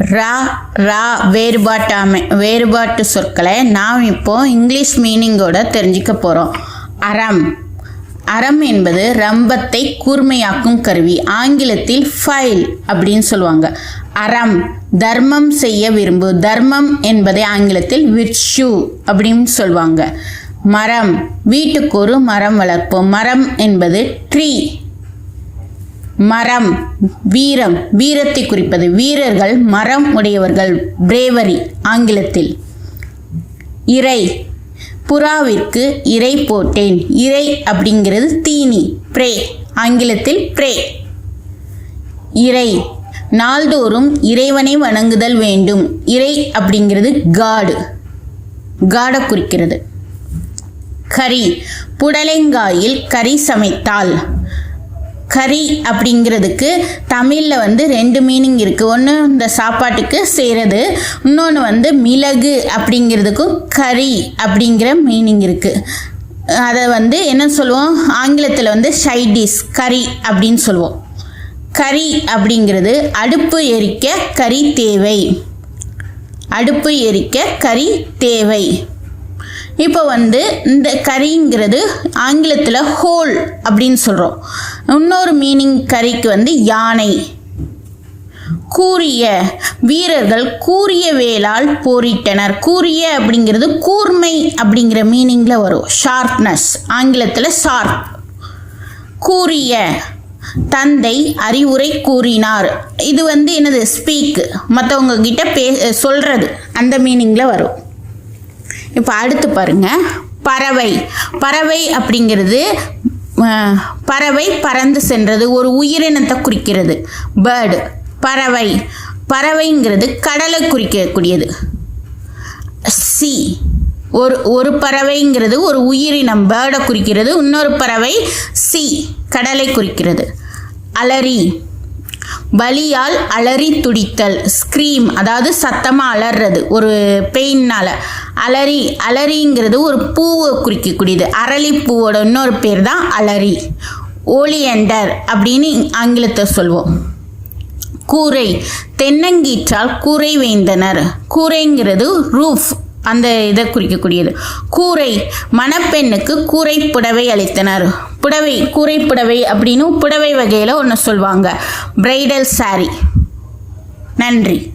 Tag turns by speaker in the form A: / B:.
A: ரா ரா வேறுபாட்டாமை வேறுபாட்டு சொற்களை நாம் இப்போ இங்கிலீஷ் மீனிங்கோட தெரிஞ்சுக்க போகிறோம் அறம். அறம் என்பது ரம்பத்தை கூர்மையாக்கும் கருவி. ஆங்கிலத்தில் ஃபைல் அப்படின்னு சொல்லுவாங்க. அறம். தர்மம் செய்ய விரும்பு. தர்மம் என்பதை ஆங்கிலத்தில் விர்ஷு அப்படின்னு சொல்லுவாங்க. மரம். வீட்டுக்கு ஒரு மரம் வளர்ப்போம். மரம் என்பது ட்ரீ மரம் வீரம் வீரத்தை குறிப்பது. வீரர்கள் மரம் உடையவர்கள். பிரேவரி ஆங்கிலத்தில். இறை புறாவிற்கு இறை போட்டேன். இறை அப்படிங்கிறது தீனி ப்ரே ஆங்கிலத்தில் ப்ரே. இறை நாள்தோறும் இறைவனை வணங்குதல் வேண்டும். இறை அப்படிங்கிறது காடு. காடை குறிக்கிறது. கறி புடலங்காயில் கறி சமைத்தால். கறி அப்படிங்கிறதுக்கு தமிழில் வந்து ரெண்டு மீனிங் இருக்குது ஒன்று இந்த சாப்பாட்டுக்கு செய்கிறது இன்னொன்று வந்து மிளகு அப்படிங்கிறதுக்கும் கறி அப்படிங்கிற மீனிங் இருக்குது அதை வந்து என்ன சொல்லுவோம்? ஆங்கிலத்தில் வந்து ஷைடிஸ் கறி அப்படின்னு சொல்லுவோம். கறி அப்படிங்கிறது அடுப்பு எரிக்க கறி தேவை. அடுப்பு எரிக்க கறி தேவை. இப்போ வந்து இந்த கறிங்கிறது ஆங்கிலத்தில் ஹோல் அப்படின்னு சொல்கிறோம் இன்னொரு மீனிங் கறிக்கு வந்து யானை. கூறிய வீரர்கள் கூறிய வேலால் போரிட்டனர். கூறிய அப்படிங்கிறது கூர்மை அப்படிங்கிற மீனிங்கில் வரும். ஷார்ப்னஸ் ஆங்கிலத்தில் ஷார்ப் கூறிய தந்தை அறிவுரை கூறினார். இது வந்து என்னது? ஸ்பீக் மற்றவங்க கிட்ட பே சொல்கிறது அந்த மீனிங்கில் வரும். இப்போ அடுத்து பாருங்க. பறவை. பறவை அப்படிங்கிறது பறவை பறந்து சென்றது ஒரு உயிரினத்தை குறிக்கிறது. பேர்டு பறவை. பறவைங்கிறது கடலை குறிக்கக்கூடியது. சி ஒரு ஒரு பறவைங்கிறது ஒரு உயிரினம். பேர்டை குறிக்கிறது. இன்னொரு பறவை சி கடலை குறிக்கிறது. அலரி. வலியால் அலறி துடித்தல் ஸ்க்ரீம் அதாவது சத்தமாக அலறது ஒரு பெயின்னால் அலறி அலறிங்கிறது ஒரு பூவை குறிக்கக்கூடியது. அரளி பூவோட இன்னொரு பேர் தான் அலறி. ஓலியண்டர் அப்படின்னு ஆங்கிலத்தை சொல்வோம். கூரை தென்னங்கீற்றால் கூரை வேந்தனர். கூரைங்கிறது ரூஃப் அந்த இதை குறிக்கக்கூடியது. கூரை மணப்பெண்ணுக்கு கூரை புடவை அளித்தனர். புடவை கூரை புடவை அப்படின்னு புடவை வகையில் ஒன்று சொல்லுவாங்க. பிரைடல் சாரி நன்றி.